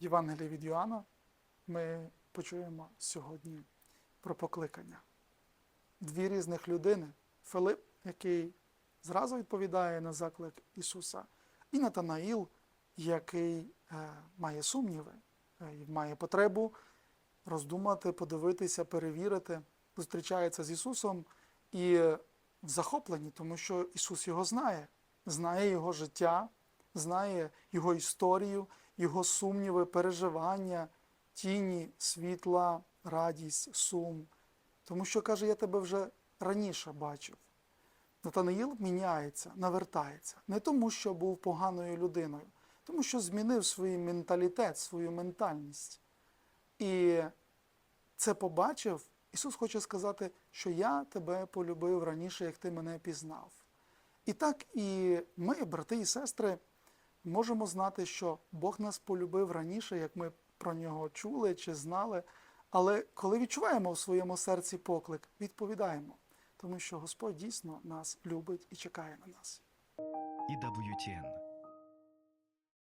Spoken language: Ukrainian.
Євангелії від Йоанна ми почуємо сьогодні про покликання. Дві різних людини. Филип, який зразу відповідає на заклик Ісуса, і Натанаїл, який е, має сумніви, е, має потребу роздумати, подивитися, перевірити, зустрічається з Ісусом і в захопленні, тому що Ісус його знає, знає його життя, знає його історію, його сумніви, переживання, тіні, світла, радість, сум. Тому що каже, я тебе вже раніше бачив. Натанаїл міняється, навертається. Не тому, що був поганою людиною, тому що змінив свій менталітет, свою ментальність. І це побачив, Ісус хоче сказати, що я тебе полюбив раніше, як ти мене пізнав. І так і ми, брати і сестри, можемо знати, що Бог нас полюбив раніше, як ми про нього чули чи знали. Але коли відчуваємо в своєму серці поклик, відповідаємо, тому що Господь дійсно нас любить і чекає на нас. EWTN